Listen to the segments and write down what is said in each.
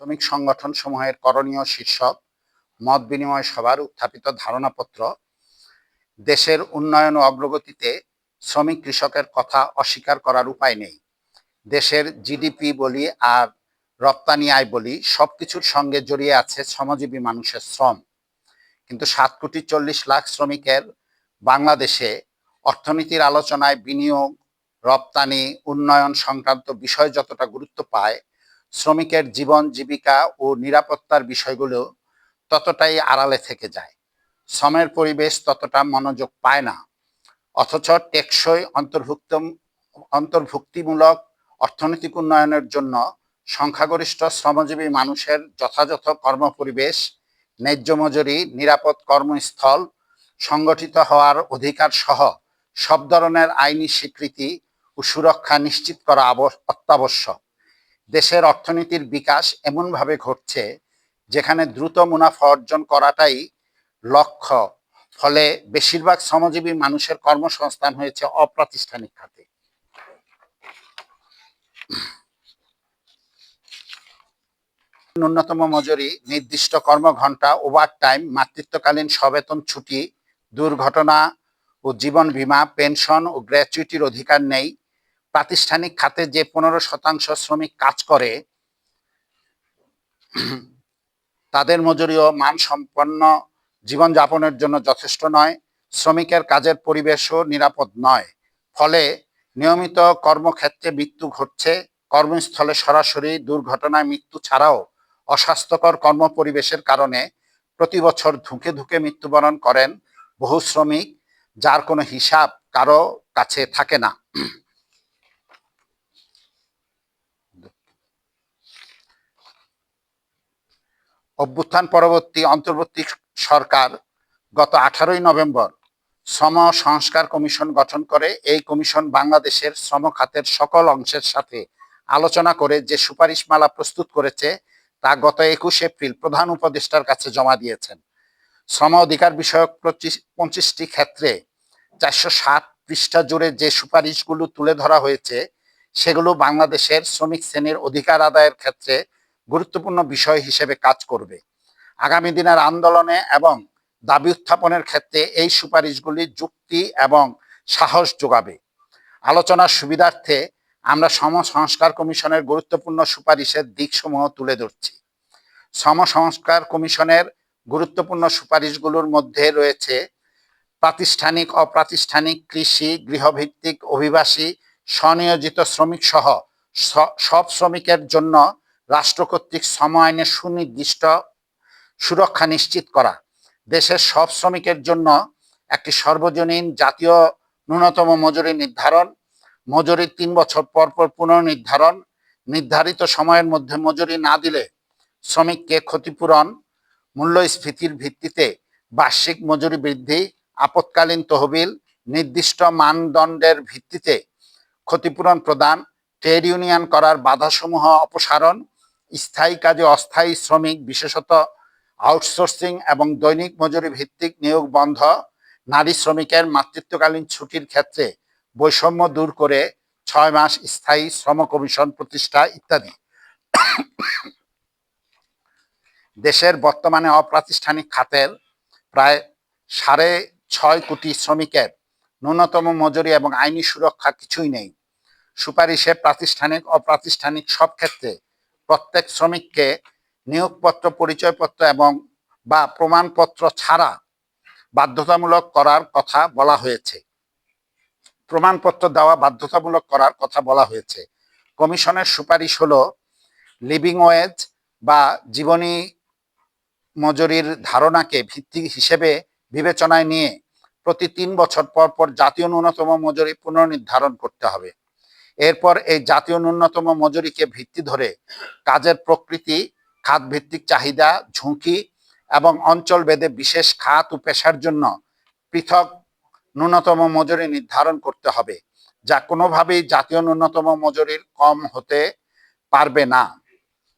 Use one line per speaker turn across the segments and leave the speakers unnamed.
শ্রমিক সংগঠন সমূহের করণীয় শীর্ষক মত বিনিময় সভার উত্থাপিত ধারণাপত্র। দেশের উন্নয়ন ও অগ্রগতিতে শ্রমিক কৃষকের কথা অস্বীকার করার উপায় নেই। দেশের জিডিপি বলি আর রপ্তানি আয় বলি সবকিছুর সঙ্গে জড়িয়ে আছে শ্রমজীবী মানুষের শ্রম। কিন্তু সাত কোটি চল্লিশ লাখ শ্রমিকের বাংলাদেশে অর্থনীতির আলোচনায় বিনিয়োগ, রপ্তানি, উন্নয়ন সংক্রান্ত বিষয় যতটা গুরুত্ব পায় শ্রমিকের জীবন, জীবিকা ও নিরাপত্তার বিষয়গুলো ততটাই আড়ালে থেকে যায়। শ্রমের পরিবেশ ততটা মনোযোগ পায় না। অথচ টেকসই অন্তর্ভুক্ত, অন্তর্ভুক্তিমূলক অর্থনৈতিক উন্নয়নের জন্য সংখ্যাগরিষ্ঠ শ্রমজীবী মানুষের যথাযথ কর্মপরিবেশ, ন্যায্য মজুরি, নিরাপদ কর্মস্থল সংগঠিত হওয়ার অধিকার সহ সব ধরনের আইনি স্বীকৃতি ও সুরক্ষা নিশ্চিত করা অত্যাবশ্যক। দেশের অর্থনীতির বিকাশ এমনভাবে ঘটছে যেখানে দ্রুত মুনাফা অর্জন করাটাই লক্ষ্য। ফলে বেশিরভাগ শ্রমজীবী মানুষের কর্মসংস্থান হয়েছে অপ্রাতিষ্ঠানিক খাতে। ন্যূনতম মজুরি, নির্দিষ্ট কর্মঘণ্টা ওভার টাইম মাতৃত্বকালীন সবেতন ছুটি, দুর্ঘটনা ও জীবন বীমা, পেনশন ও গ্র্যাচুইটির অধিকার নেই। প্রাতিষ্ঠানিক খাতে যে পনেরো শতাংশ শ্রমিক কাজ করে, তাদের মজুরিও মানসম্পন্ন জীবনযাপনের জন্য যথেষ্ট নয়। শ্রমিকের কাজের পরিবেশও নিরাপদ নয়। ফলে নিয়মিত কর্মক্ষেত্রে মৃত্যু ঘটছে। কর্মস্থলে সরাসরি দুর্ঘটনায় মৃত্যু ছাড়াও অস্বাস্থ্যকর কর্মপরিবেশের কারণে প্রতি বছর ধুঁকে ধুঁকে মৃত্যুবরণ করেন বহু শ্রমিক, যার কোনো হিসাব কারও কাছে থাকে না। অভ্যুত্থান পরবর্তী অন্তর্বর্তী সরকার গত আঠারোই নভেম্বর শ্রম সংস্কার কমিশন গঠন করে। এই কমিশন বাংলাদেশের শ্রম খাতের সকল অংশের সাথে আলোচনা করে যে সুপারিশমালা প্রস্তুত করেছে তা গত একুশ এপ্রিল প্রধান উপদেষ্টার কাছে জমা দিয়েছেন। শ্রম অধিকার বিষয়ক পঁচিশটি ক্ষেত্রে চারশো সাত পৃষ্ঠা জুড়ে যে সুপারিশগুলো তুলে ধরা হয়েছে, সেগুলো বাংলাদেশের শ্রমিক শ্রেণির অধিকার আদায়ের ক্ষেত্রে গুরুত্বপূর্ণ বিষয় হিসেবে কাজ করবে। আগামী দিনের আন্দোলনে এবং দাবি উত্থাপনের ক্ষেত্রে এই সুপারিশগুলি যুক্তি এবং সাহস যোগাবে। আলোচনার সুবিধার্থে আমরা সম সংস্কার কমিশনের গুরুত্বপূর্ণ সুপারিশের দিকসমূহ তুলে ধরছি। সম সংস্কার কমিশনের গুরুত্বপূর্ণ সুপারিশগুলোর মধ্যে রয়েছে প্রাতিষ্ঠানিক, অপ্রাতিষ্ঠানিক কৃষি, গৃহভিত্তিক, অভিবাসী, স্বনিয়োজিত শ্রমিক সহ সব শ্রমিকের জন্য রাষ্ট্র কর্তৃক আইনের সুনির্দিষ্ট সুরক্ষা নিশ্চিত করা। দেশের সব শ্রমিকের জন্য একটি সর্বজনীন জাতীয় ন্যূনতম মজুরি নির্ধারণ, মজুরির তিন বছর পর পর পুনর্নির্ধারণ, নির্ধারিত সময়ের মধ্যে মজুরি না দিলে শ্রমিককে ক্ষতিপূরণ, মূল্যস্ফীতির ভিত্তিতে বার্ষিক মজুরি বৃদ্ধি, আপৎকালীন তহবিল, নির্দিষ্ট মানদণ্ডের ভিত্তিতে ক্ষতিপূরণ প্রদান, ট্রেড ইউনিয়ন করার বাধাসমূহ অপসারণ স্থায়ী কাজে অস্থায়ী শ্রমিক, বিশেষত আউটসোর্সিং এবং দৈনিক মজুরি ভিত্তিক নিয়োগ বন্ধ, নারী শ্রমিকের মাতৃত্বকালীন ছুটির ক্ষেত্রে বৈষম্য দূর করে ছয় মাস স্থায়ী শ্রম কমিশন প্রতিষ্ঠা ইত্যাদি। দেশের বর্তমানে অপ্রাতিষ্ঠানিক খাতের প্রায় সাড়ে ছয় কোটি শ্রমিকের ন্যূনতম মজুরি এবং আইনি সুরক্ষা কিছুই নেই। সুপারিশে প্রাতিষ্ঠানিক, অপ্রাতিষ্ঠানিক সব ক্ষেত্রে প্রত্যেক শ্রমিককে নিয়োগপত্র, পরিচয়পত্র এবং বা প্রমাণপত্র ছাড়া বাধ্যতামূলক করার কথা বলা হয়েছে। প্রমাণপত্র দেওয়া, বাধ্যতামূলক করার কথা বলা হয়েছে। কমিশনের সুপারিশ হলো লিভিং ওয়েজ বা জীবনী মজুরির ধারণাকে ভিত্তি হিসেবে বিবেচনায় নিয়ে প্রতি তিন বছর পর পর জাতীয় ন্যূনতম মজুরি পুনর্নির্ধারণ করতে হবে। এরপর এই জাতীয় ন্যূনতম মজুরিকে ভিত্তি ধরে কাজের প্রকৃতি খাত ভিত্তিক চাহিদা, ঝুঁকি এবং অঞ্চল বেদে বিশেষ খাত ও পেশার জন্য পৃথক ন্যূনতম মজুরি নির্ধারণ করতে হবে, যা কোনোভাবেই জাতীয় ন্যূনতম মজুরির কম হতে পারবে না।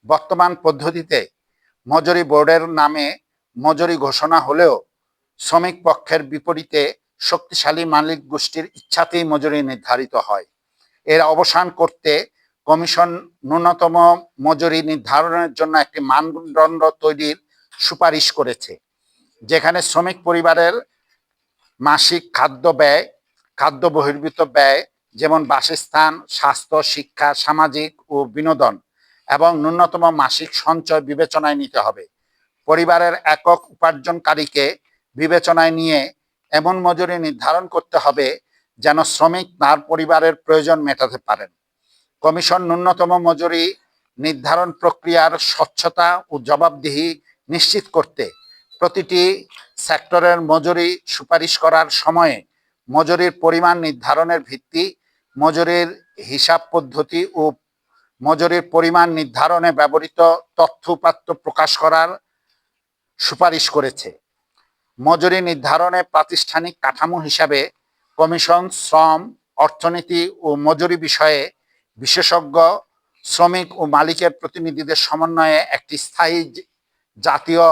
বর্তমান পদ্ধতিতে মজুরি বোর্ডের নামে মজুরি ঘোষণা হলেও শ্রমিক পক্ষের বিপরীতে শক্তিশালী মালিক গোষ্ঠীর ইচ্ছাতেই মজুরি নির্ধারিত হয়। এর অবসান করতে কমিশন ন্যূনতম মজুরি নির্ধারণের জন্য একটি মানদণ্ড তৈরির সুপারিশ করেছে, যেখানে শ্রমিক পরিবারের মাসিক খাদ্য ব্যয়, খাদ্য বহির্ভূত ব্যয়, যেমন বাসস্থান, স্বাস্থ্য, শিক্ষা, সামাজিক ও বিনোদন, এবং ন্যূনতম মাসিক সঞ্চয় বিবেচনায় নিতে হবে। পরিবারের একক উপার্জনকারীকে বিবেচনায় নিয়ে এমন মজুরি নির্ধারণ করতে হবে যেন শ্রমিক তার পরিবারের প্রয়োজন মেটাতে পারেন। কমিশন ন্যূনতম মজুরি নির্ধারণ প্রক্রিয়ার স্বচ্ছতা ও জবাবদিহি নিশ্চিত করতে প্রতিটি সেক্টরের মজুরি সুপারিশ করার সময়ে মজুরির পরিমাণ নির্ধারণের ভিত্তি, মজুরির হিসাব পদ্ধতি ও মজুরির পরিমাণ নির্ধারণে ব্যবহৃত তথ্য প্রকাশ করার সুপারিশ করেছে। মজুরি নির্ধারণে প্রাতিষ্ঠানিক কাঠামো হিসাবে কমিশন, শ্রম, অর্থনীতি ও মজুরি বিষয়ে বিশেষজ্ঞ, শ্রমিক ও মালিকের প্রতিনিধিদের সমন্বয়ে একটি স্থায়ী জাতীয়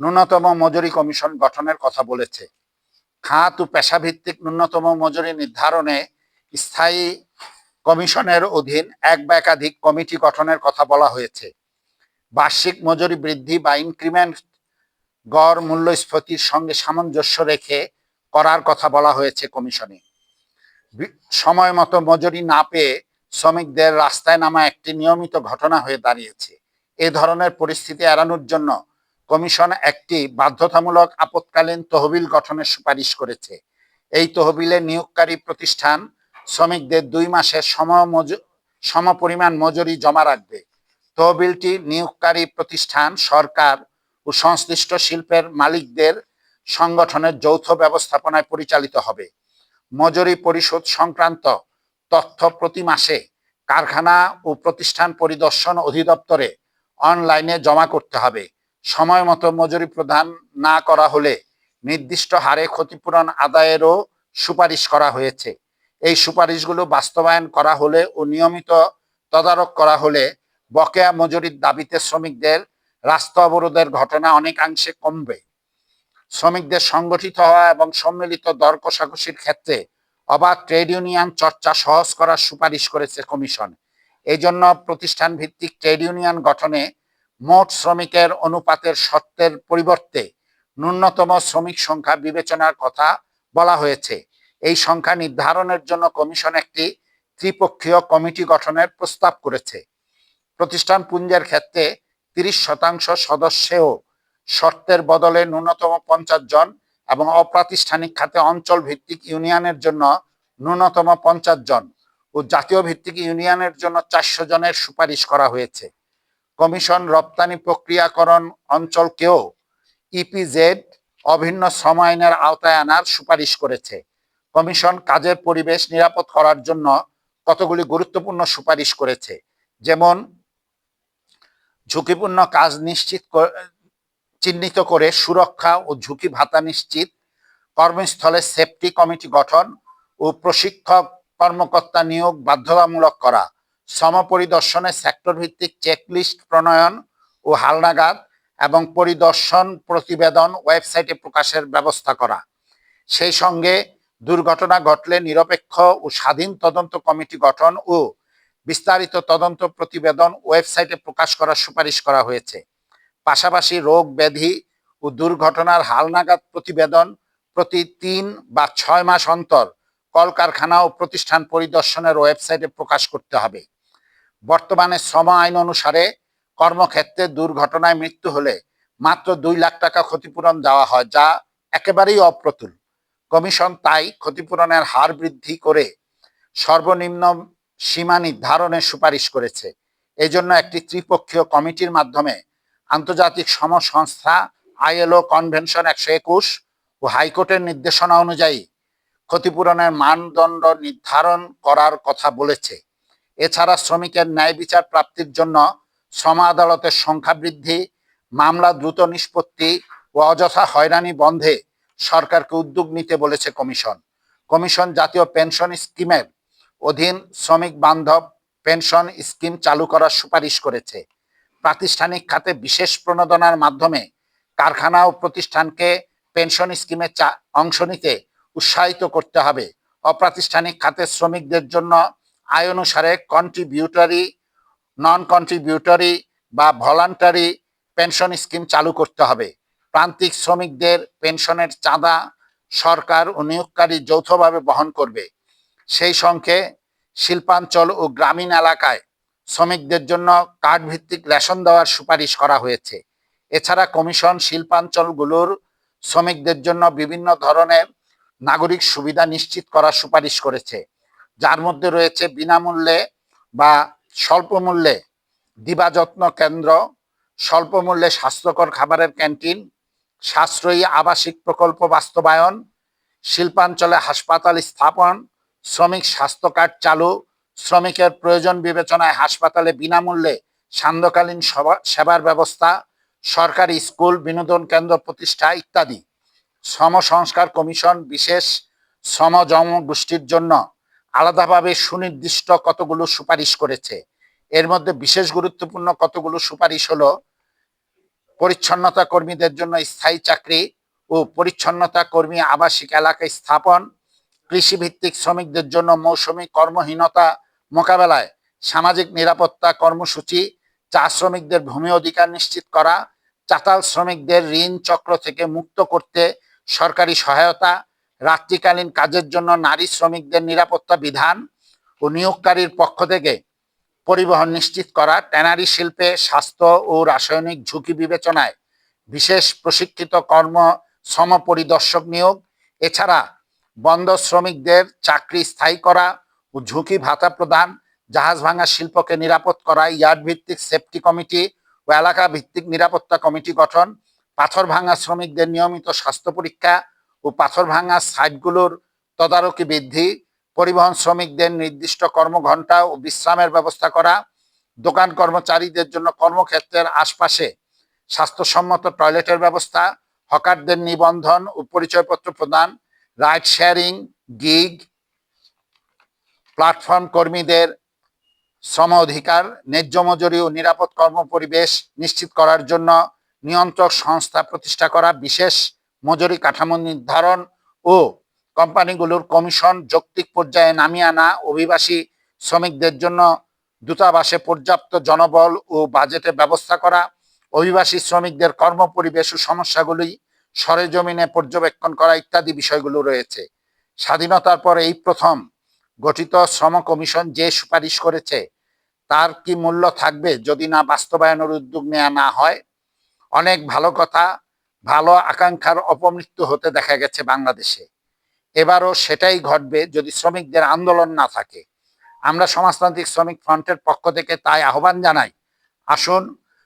ন্যূনতম মজুরি কমিশন গঠনের কথা বলেছে। খাত ও পেশাভিত্তিক ন্যূনতম মজুরি নির্ধারণে স্থায়ী কমিশনের অধীন এক বা একাধিক কমিটি গঠনের কথা বলা হয়েছে। বার্ষিক মজুরি বৃদ্ধি বা ইনক্রিমেন্ট গড় মূল্যস্ফীতির সঙ্গে সামঞ্জস্য রেখে করার কথা বলা হয়েছে কমিশনে। সময় মতো মজুরি না পেয়ে শ্রমিকদের রাস্তায় নামা একটি নিয়মিত ঘটনা হয়ে দাঁড়িয়েছে। এ ধরনের পরিস্থিতি এড়ানোর জন্য কমিশন একটি বাধ্যতামূলক আপৎকালীন তহবিল গঠনের সুপারিশ করেছে। এই তহবিলে নিয়োগকারী প্রতিষ্ঠান শ্রমিকদের দুই মাসের সম সম পরিমাণ মজুরি জমা রাখবে। তহবিলটি নিয়োগকারী প্রতিষ্ঠান, সরকার ও সংশ্লিষ্ট শিল্পের মালিকদের সংগঠনের যৌথ ব্যবস্থাপনায় পরিচালিত হবে। মজুরি পরিশোধ সংক্রান্ত তথ্য প্রতি মাসে কারখানা ও প্রতিষ্ঠান পরিদর্শন অধিদপ্তরে অনলাইনে জমা করতে হবে। সময় মতো মজুরি প্রদান না করা হলে নির্দিষ্ট হারে ক্ষতিপূরণ আদায়েরও সুপারিশ করা হয়েছে। এই সুপারিশগুলো বাস্তবায়ন করা হলে ও নিয়মিত তদারক করা হলে বকেয়া মজুরির দাবিতে শ্রমিকদের রাস্তা অবরোধের ঘটনা অনেকাংশে কমবে। শ্রমিকদের সংগঠিত হওয়া এবং সম্মিলিত দর কষাকষির ক্ষেত্রে অবাধ ট্রেড ইউনিয়ন চর্চা সহজ করার সুপারিশ করেছে কমিশন। এই জন্য প্রতিষ্ঠান ভিত্তিক ট্রেড ইউনিয়ন গঠনে মোট শ্রমিকের অনুপাতের শর্তের পরিবর্তে ন্যূনতম শ্রমিক সংখ্যা বিবেচনার কথা বলা হয়েছে। এই সংখ্যা নির্ধারণের জন্য কমিশন একটি ত্রিপক্ষীয় কমিটি গঠনের প্রস্তাব করেছে। প্রতিষ্ঠান পুঞ্জের ক্ষেত্রে তিরিশ শতাংশ সদস্যেও শর্তের বদলে ন্যূনতম পঞ্চাশ জন এবং অপ্রাতিষ্ঠানিক খাতে অঞ্চল ভিত্তিক ইউনিয়নের জন্য ন্যূনতম পঞ্চাশ জন ও জাতীয় ভিত্তিক ইউনিয়নের জন্য চারশো জনের সুপারিশ করা হয়েছে। কমিশন রপ্তানি প্রক্রিয়াকরণ অঞ্চলকেও ইপিজেড অভিন্ন শ্রম আইনের আওতায় আনার সুপারিশ করেছে। কমিশন কাজের পরিবেশ নিরাপদ করার জন্য কতগুলি গুরুত্বপূর্ণ সুপারিশ করেছে, যেমন ঝুঁকিপূর্ণ কাজ নিশ্চিত চিহ্নিত করে সুরক্ষা ও ঝুঁকি ভাতা নিশ্চিত, কর্মস্থলে সেফটি কমিটি গঠন ও প্রশিক্ষক কর্মকর্তা নিয়োগ বাধ্যতামূলক করা সমপরিদর্শনে সেক্টর ভিত্তিক চেকলিস্ট প্রণয়ন ও হালনাগাদ এবং পরিদর্শন প্রতিবেদন ওয়েবসাইটে প্রকাশের ব্যবস্থা করা। সেই সঙ্গে দুর্ঘটনা ঘটলে নিরপেক্ষ ও স্বাধীন তদন্ত কমিটি গঠন ও বিস্তারিত তদন্ত প্রতিবেদন ওয়েবসাইটে প্রকাশ করার সুপারিশ করা হয়েছে। পাশাপাশি রোগ ব্যাধি ও দুর্ঘটনার হালনাগাদ প্রতিবেদন প্রতি তিন বা ছয় মাস অন্তর কলকারখানা ও প্রতিষ্ঠান পরিদর্শনের ওয়েবসাইটে প্রকাশ করতে হবে। বর্তমানে শ্রম আইন অনুসারে কর্মক্ষেত্রে দুর্ঘটনায় মৃত্যু হলে মাত্র দুই লাখ টাকা ক্ষতিপূরণ দেওয়া হয়, যা একেবারেই অপ্রতুল। কমিশন তাই ক্ষতিপূরণের হার বৃদ্ধি করে সর্বনিম্ন সীমা নির্ধারণের সুপারিশ করেছে। এজন্য একটি ত্রিপক্ষীয় কমিটির মাধ্যমে আন্তর্জাতিক সম সংস্থা আইএলও কনভেনশন একশো একুশ ও হাইকোর্টের নির্দেশনা অনুযায়ী ক্ষতিপূরণের মানদণ্ড নির্ধারণ করার কথা বলেছে। এছাড়া শ্রমিকের ন্যায় বিচার প্রাপ্তির জন্য শ্রম আদালতের সংখ্যা বৃদ্ধি, মামলা দ্রুত নিষ্পত্তি ও অযথা হয়রানি বন্ধে সরকারকে উদ্যোগ নিতে বলেছে কমিশন। কমিশন জাতীয় পেনশন স্কিমের অধীন শ্রমিক বান্ধব পেনশন স্কিম চালু করার সুপারিশ করেছে। প্রাতিষ্ঠানিক খাতে বিশেষ প্রণোদনার মাধ্যমে কারখানা ও প্রতিষ্ঠানকে পেনশন স্কিমে অংশ নিতে উৎসাহিত করতে হবে। অপ্রাতিষ্ঠানিক খাতে শ্রমিকদের জন্য আয় অনুসারে কন্ট্রিবিউটারি নন কন্ট্রিবিউটরি বা ভলান্টারি পেনশন স্কিম চালু করতে হবে। প্রান্তিক শ্রমিকদের পেনশনের চাঁদা সরকার ও নিয়োগকারী যৌথভাবে বহন করবে। সেই সঙ্গে শিল্পাঞ্চল ও গ্রামীণ এলাকায় শ্রমিকদের জন্য কার্ড ভিত্তিক রেশন দেওয়ার সুপারিশ করা হয়েছে। এছাড়া কমিশন শিল্পাঞ্চলগুলোর শ্রমিকদের জন্য বিভিন্ন ধরনের নাগরিক সুবিধা নিশ্চিত করার সুপারিশ করেছে। যার মধ্যে রয়েছে বিনামূল্যে বা স্বল্প মূল্যে দিবাযত্ন কেন্দ্র স্বল্প মূল্যে স্বাস্থ্যকর খাবারের ক্যান্টিন, সাশ্রয়ী আবাসিক প্রকল্প বাস্তবায়ন, শিল্পাঞ্চলে হাসপাতাল স্থাপন, শ্রমিক স্বাস্থ্য কার্ড চালু শ্রমিকের প্রয়োজন বিবেচনায় হাসপাতালে বিনামূল্যে সান্ধ্যকালীন সেবার ব্যবস্থা, সরকারি স্কুল, বিনোদন কেন্দ্র প্রতিষ্ঠা ইত্যাদি। শ্রম সংস্কার কমিশন বিশেষ শ্রম জনগোষ্ঠীর জন্য আলাদাভাবে সুনির্দিষ্ট কতগুলো সুপারিশ করেছে। এর মধ্যে বিশেষ গুরুত্বপূর্ণ কতগুলো সুপারিশ হলো, পরিচ্ছন্নতা কর্মীদের জন্য স্থায়ী চাকরি ও পরিচ্ছন্নতা কর্মী আবাসিক এলাকায় স্থাপন, কৃষিভিত্তিক শ্রমিকদের জন্য মৌসুমী কর্মহীনতা মোকাবেলায় সামাজিক নিরাপত্তা কর্মসূচি, চা শ্রমিকদের ভূমি অধিকার নিশ্চিত করা, চাতাল শ্রমিকদের ঋণ চক্র থেকে মুক্ত করতে সরকারি সহায়তা, রাত্রিকালীন কাজের জন্য নারী শ্রমিকদের নিরাপত্তা বিধান ও নিয়োগকারীর পক্ষ থেকে পরিবহন নিশ্চিত করা, ট্যানারি শিল্পে স্বাস্থ্য ও রাসায়নিক ঝুঁকি বিবেচনায় বিশেষ প্রশিক্ষিত কর্ম শ্রম পরিদর্শক নিয়োগ, এছাড়া বন্ধ শ্রমিকদের চাকরি স্থায়ী করা ঝুঁকি ভাতা প্রদান, জাহাজ ভাঙা শিল্পকে নিরাপদ করা ইয়ার্ড ভিত্তিক সেফটি কমিটি ও এলাকা ভিত্তিক নিরাপত্তা কমিটি গঠন, পাথর ভাঙা শ্রমিকদের নিয়মিত স্বাস্থ্য পরীক্ষা ও পাথর ভাঙা সাইটগুলোর তদারকি বৃদ্ধি, পরিবহন শ্রমিকদের নির্দিষ্ট কর্মঘণ্টা ও বিশ্রামের ব্যবস্থা করা, দোকান কর্মচারীদের জন্য কর্মক্ষেত্রের আশপাশে স্বাস্থ্যসম্মত টয়লেটের ব্যবস্থা, হকারদের নিবন্ধন ও পরিচয়পত্র প্রদান, রাইড শেয়ারিং, গিগ প্ল্যাটফর্ম কর্মীদের শ্রম অধিকার, ন্যায্য মজুরি ও নিরাপদ কর্মপরিবেশ নিশ্চিত করার জন্য নিয়ন্ত্রক সংস্থা প্রতিষ্ঠা করা বিশেষ মজুরি কাঠামো নির্ধারণ ও কোম্পানিগুলোর কমিশন যৌক্তিক পর্যায়ে নামিয়ে আনা অভিবাসী শ্রমিকদের জন্য দূতাবাসে পর্যাপ্ত জনবল ও বাজেটে ব্যবস্থা করা, অভিবাসী শ্রমিকদের কর্মপরিবেশ ও সমস্যাগুলি সরেজমিনে পর্যবেক্ষণ করা ইত্যাদি বিষয়গুলো রয়েছে। স্বাধীনতার পর এই প্রথম গঠিত শ্রম কমিশন যে সুপারিশ করেছে, তার কি মূল্য থাকবে যদি না বাস্তবায়নের উদ্যোগ নেওয়া না হয়? অনেক ভালো কথা, ভালো আকাঙ্ক্ষার অপমৃত্যু হতে দেখা গেছে বাংলাদেশে। এবারও সেটাই ঘটবে যদি শ্রমিকদের আন্দোলন না থাকে। আমরা সমাজতান্ত্রিক শ্রমিক ফ্রন্টের পক্ষ থেকে তাই আহ্বান জানাই, আসুন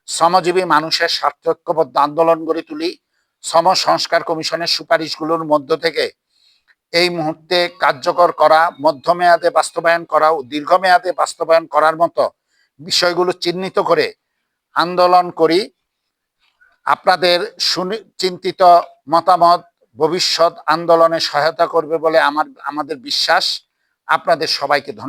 শ্রমজীবী মানুষের স্বার্থৈক্যবদ্ধ আন্দোলন গড়ে তুলি। শ্রম সংস্কার কমিশনের সুপারিশগুলোর মধ্য থেকে এই মুহূর্তে কার্যকর করা, মধ্যমেয়াদে বাস্তবায়ন করা ও দীর্ঘমেয়াদে বাস্তবায়ন করার মতো বিষয়গুলো চিহ্নিত করে আন্দোলন করি। আপনাদের সুচিন্তিত মতামত ভবিষ্যৎ আন্দোলনে সহায়তা করবে বলে আমার, আমাদের বিশ্বাস। আপনাদের সবাইকে ধন্যবাদ।